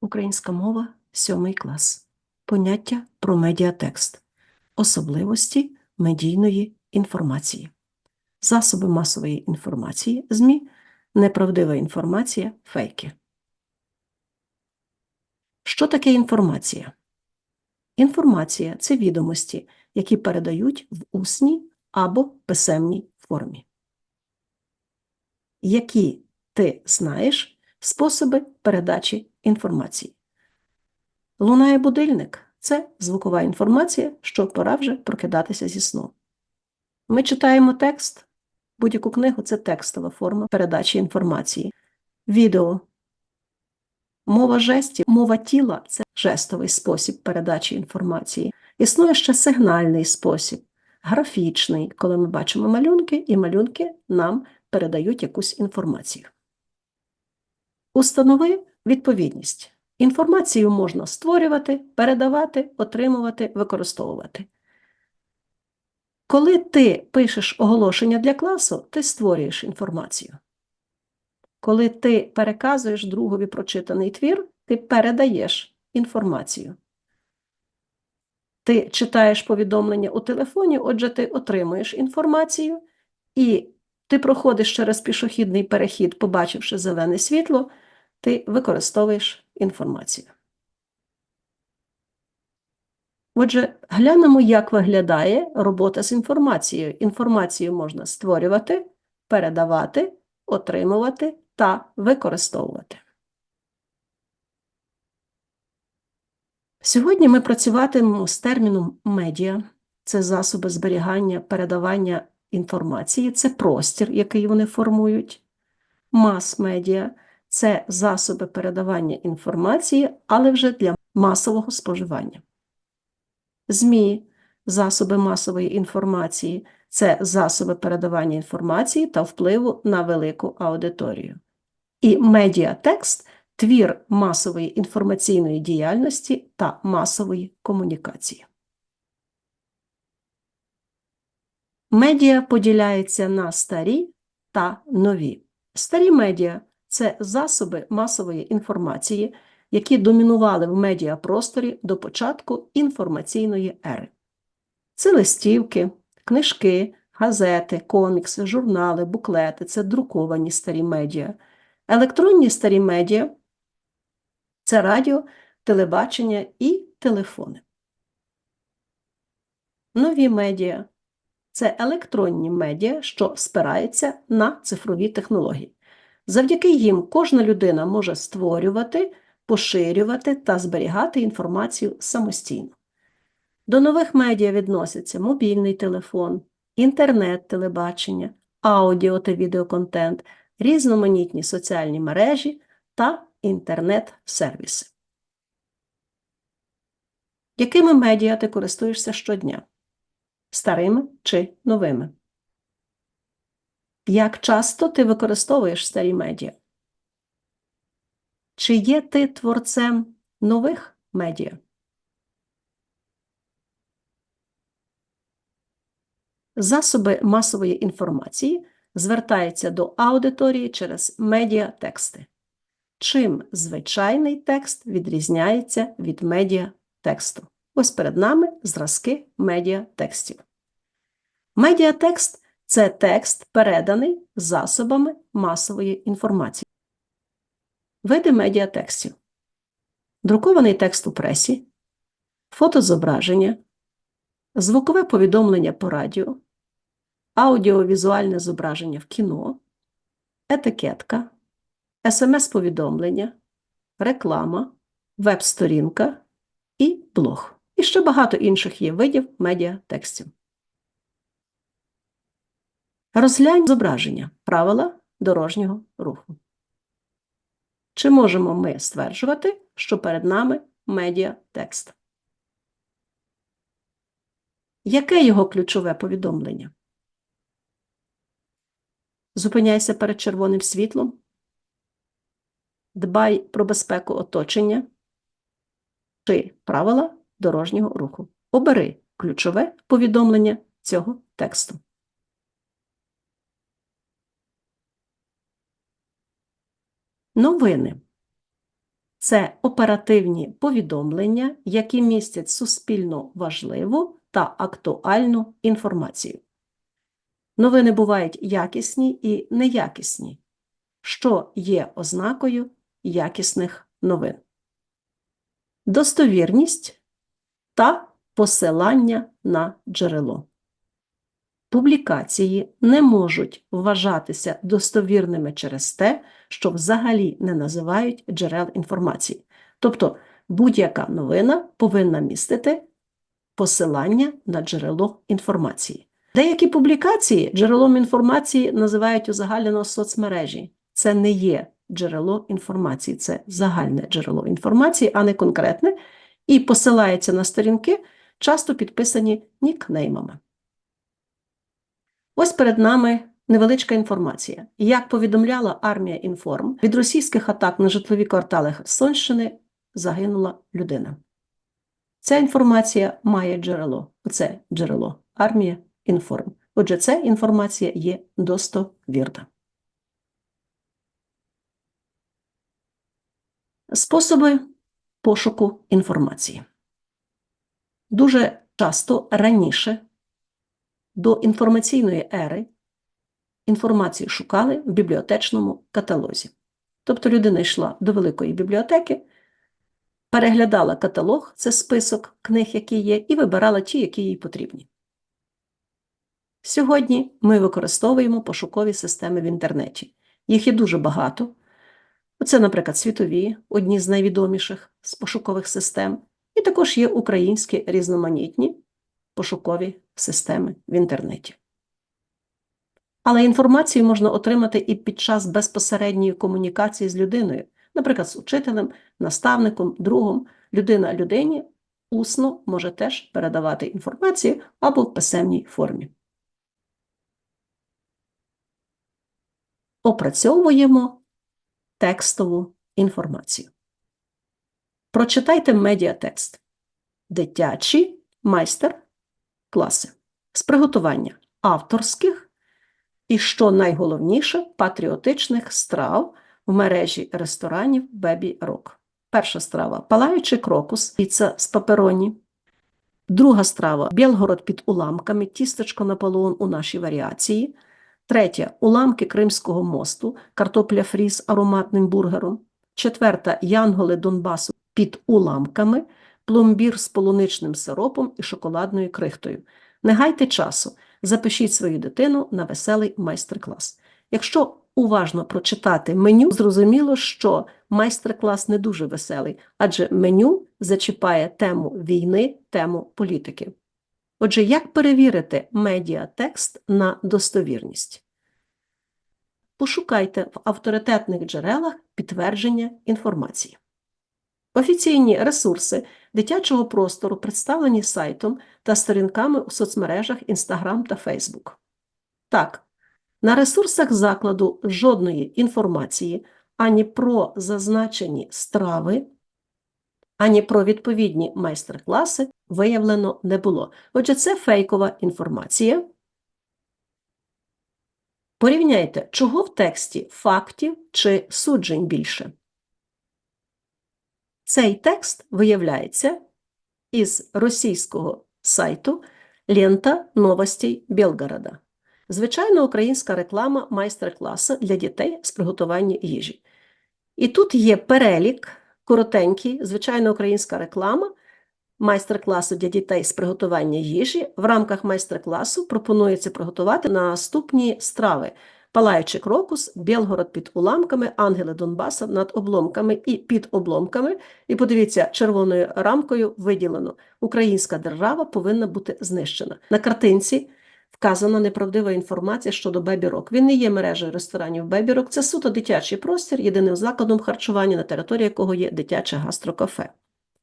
Українська мова, сьомий клас. Поняття про медіатекст. Особливості медійної інформації. Засоби масової інформації, ЗМІ, неправдива інформація, фейки. Що таке інформація? Інформація це відомості, які передають в усній або писемній формі. Які ти знаєш способи передачі інформації? Лунає будильник це звукова інформація, що пора вже прокидатися зі сну. Ми читаємо текст, будь-яку книгу це текстова форма передачі інформації. Відео. Мова жестів, мова тіла це жестовий спосіб передачі інформації. Існує ще сигнальний спосіб, графічний, коли ми бачимо малюнки, і малюнки нам передають якусь інформацію. Установи відповідність. Інформацію можна створювати, передавати, отримувати, використовувати. Коли ти пишеш оголошення для класу, ти створюєш інформацію. Коли ти переказуєш другові прочитаний твір, ти передаєш інформацію. Ти читаєш повідомлення у телефоні, отже, ти отримуєш інформацію, і ти проходиш через пішохідний перехід, побачивши зелене світло, ти використовуєш інформацію. Отже, глянемо, як виглядає робота з інформацією. Інформацію можна створювати, передавати, отримувати та використовувати. Сьогодні ми працюватимемо з терміном медіа, це засоби зберігання, передавання інформації, це простір, який вони формують, мас-медіа це засоби передавання інформації, але вже для масового споживання. ЗМІ, засоби масової інформації це засоби передавання інформації та впливу на велику аудиторію. І медіатекст твір масової інформаційної діяльності та масової комунікації. Медіа поділяється на старі та нові. Старі медіа це засоби масової інформації, які домінували в медіапросторі до початку інформаційної ери. Це листівки, книжки, газети, комікси, журнали, буклети це друковані старі медіа. Електронні старі медіа це радіо, телебачення і телефони. Нові медіа це електронні медіа, що спираються на цифрові технології. Завдяки їм кожна людина може створювати, поширювати та зберігати інформацію самостійно. До нових медіа відносяться мобільний телефон, інтернет, телебачення, аудіо та відеоконтент, різноманітні соціальні мережі та інтернет-сервіси. Якими медіа ти користуєшся щодня? Старими чи новими? Як часто ти використовуєш старі медіа? Чи є ти творцем нових медіа? Засоби масової інформації звертаються до аудиторії через медіатексти. Чим звичайний текст відрізняється від медіатексту? Ось перед нами зразки медіатекстів. Медіатекст це текст, переданий засобами масової інформації. Види медіатекстів. Друкований текст у пресі, фотозображення, звукове повідомлення по радіо, аудіовізуальне зображення в кіно, етикетка, смс-повідомлення, реклама, веб-сторінка і блог. І ще багато інших є видів медіатекстів. Розглянь зображення правила дорожнього руху. Чи можемо ми стверджувати, що перед нами медіатекст? Яке його ключове повідомлення? Зупиняйся перед червоним світлом. Дбай про безпеку оточення чи правила дорожнього руху. Обери ключове повідомлення цього тексту. Новини. це оперативні повідомлення, які містять суспільно важливу та актуальну інформацію. Новини бувають якісні і неякісні, що є ознакою якісних новин. Достовірність та посилання на джерело. Публікації не можуть вважатися достовірними через те, що взагалі не називають джерел інформації. Тобто будь-яка новина повинна містити посилання на джерело інформації. Деякі публікації джерелом інформації називають узагальнено соцмережі. Це не є джерело інформації, це загальне джерело інформації, а не конкретне, і посилається на сторінки, часто підписані нікнеймами. Ось перед нами невеличка інформація. Як повідомляла армія Інформ, від російських атак на житлові квартали Херсонщини загинула людина. Ця інформація має джерело. Оце джерело армія Інформ. Отже, ця інформація є достовірна. Способи пошуку інформації. Дуже часто раніше до інформаційної ери інформацію шукали в бібліотечному каталозі. Тобто людина йшла до великої бібліотеки, переглядала каталог, це список книг, які є, і вибирала ті, які їй потрібні. Сьогодні ми використовуємо пошукові системи в інтернеті. Їх є дуже багато. Це, наприклад, світові, одні з найвідоміших з пошукових систем, і також є українські різноманітні пошукові системи в інтернеті. Але інформацію можна отримати і під час безпосередньої комунікації з людиною, наприклад, з учителем, наставником, другом, людина людині усно може теж передавати інформацію або в писемній формі. Опрацьовуємо текстову інформацію. Прочитайте медіатекст. Дитячі майстер класи з приготування авторських і, що найголовніше, патріотичних страв в мережі ресторанів Бебі Рок. Перша страва палаючий крокус, піца з папероні. Друга страва Білгород під уламками, тістечко Наполеон у нашій варіації. Третя уламки Кримського мосту, картопля фрі ароматним бургером. Четверта янголи Донбасу під уламками, пломбір з полуничним сиропом і шоколадною крихтою. Не гайте часу, запишіть свою дитину на веселий майстер-клас. Якщо уважно прочитати меню, зрозуміло, що майстер-клас не дуже веселий, адже меню зачіпає тему війни, тему політики. Отже, як перевірити медіатекст на достовірність? Пошукайте в авторитетних джерелах підтвердження інформації. Офіційні ресурси дитячого простору представлені сайтом та сторінками у соцмережах Instagram та Facebook. Так, на ресурсах закладу жодної інформації ані про зазначені страви, ані про відповідні майстер-класи виявлено не було. Отже, це фейкова інформація. Порівняйте, чого в тексті фактів чи суджень більше. Цей текст виявляється із російського сайту Лента новостей Білгорода. Звичайно, українська реклама майстер-класу для дітей з приготування їжі. І тут є перелік коротенький, звичайно, українська реклама майстер-класу для дітей з приготування їжі. В рамках майстер-класу пропонується приготувати наступні страви: палаючий крокус, Білгород під уламками, ангели Донбаса над обломками і під обломками. І подивіться, червоною рамкою виділено: Українська держава повинна бути знищена. На картинці. Вказана неправдива інформація щодо Бебірок. Він не є мережею ресторанів Бебірок, це суто дитячий простір, єдиним закладом харчування, на території якого є дитяче гастрокафе.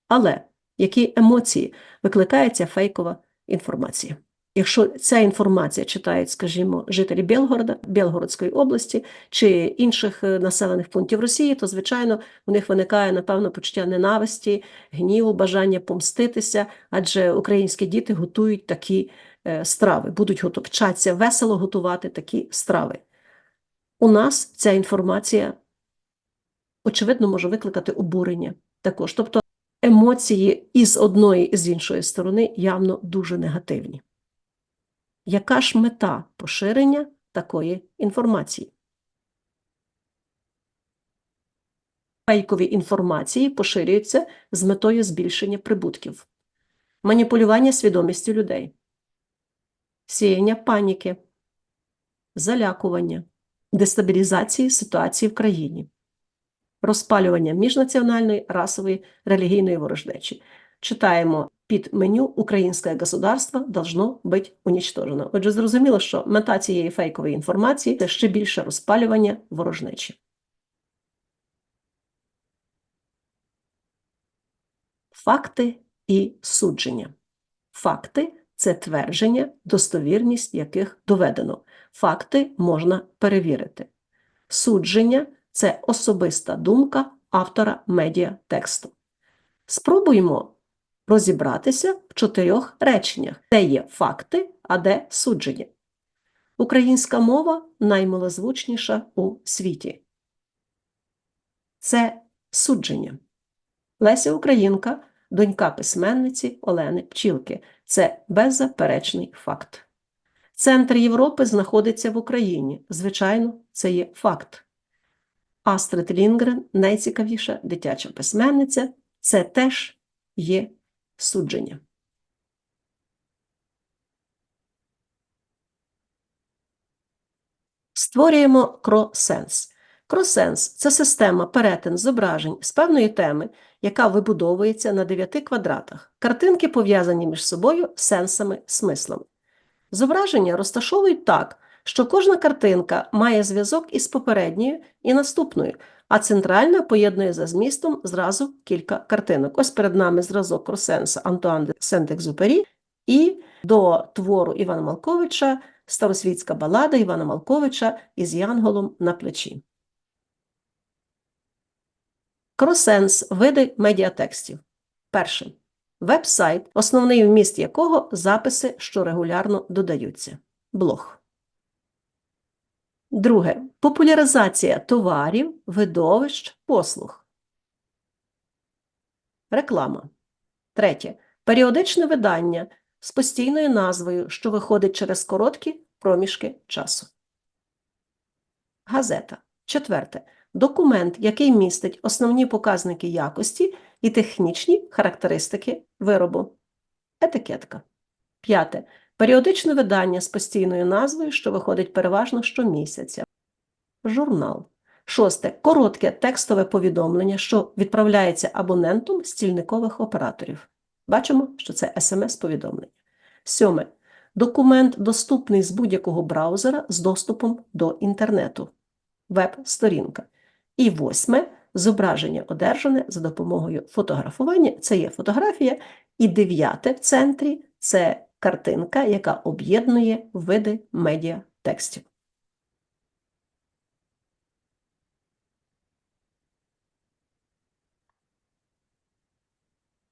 Але які емоції викликає ця фейкова інформація? Якщо ця інформація читають, скажімо, жителі Білгорода, Білгородської області чи інших е, населених пунктів Росії, то, звичайно, у них виникає, напевно, почуття ненависті, гніву, бажання помститися, адже українські діти готують такі е, страви, будуть вчаться весело готувати такі страви. У нас ця інформація очевидно, може викликати обурення також. Тобто емоції із одної і з іншої сторони явно дуже негативні. Яка ж мета поширення такої інформації? Фейкові інформації поширюються з метою збільшення прибутків, маніпулювання свідомістю людей, сіяння паніки, залякування, дестабілізації ситуації в країні, розпалювання міжнаціональної, расової, релігійної ворожнечі. Читаємо під меню «Українське государство должно бути унічтожено». Отже, зрозуміло, що мета цієї фейкової інформації – це ще більше розпалювання ворожнечі. Факти і судження. Факти це твердження, достовірність яких доведено. Факти можна перевірити. Судження це особиста думка автора медіатексту. Спробуємо розібратися в чотирьох реченнях, де є факти, а де судження. Українська мова наймилозвучніша у світі. Це судження. Леся Українка, донька письменниці Олени Пчілки. Це беззаперечний факт. Центр Європи знаходиться в Україні. Звичайно, це є факт. Астрид Лінгрен найцікавіша дитяча письменниця. Це теж є судження. Створюємо кросенс. Кросенс це система перетин зображень з певної теми, яка вибудовується на дев'яти квадратах. Картинки пов'язані між собою сенсами, смислами. Зображення розташовують так, що кожна картинка має зв'язок із попередньою і наступною, а центральна поєднує за змістом зразу кілька картинок. Ось перед нами зразок Кросенса Антуан де Сент-Екзюпері і до твору Івана Малковича Старосвітська балада Івана Малковича із Янголом на плечі. Кросенс – види медіатекстів. Перше. Веб-сайт, основний вміст якого записи, що регулярно додаються. Блог. Друге. Популяризація товарів, видовищ, послуг. Реклама. Третє. Періодичне видання з постійною назвою, що виходить через короткі проміжки часу. Газета. Четверте. Документ, який містить основні показники якості і технічні характеристики виробу. Етикетка. П'яте. Періодичне видання з постійною назвою, що виходить переважно щомісяця. Журнал. Шосте. Коротке текстове повідомлення, що відправляється абонентом стільникових операторів. Бачимо, що це смс-повідомлення. Сьоме. Документ доступний з будь-якого браузера з доступом до інтернету. Веб-сторінка. І восьме зображення одержане за допомогою фотографування. Це є фотографія. І дев'яте в центрі це картинка, яка об'єднує види медіатекстів.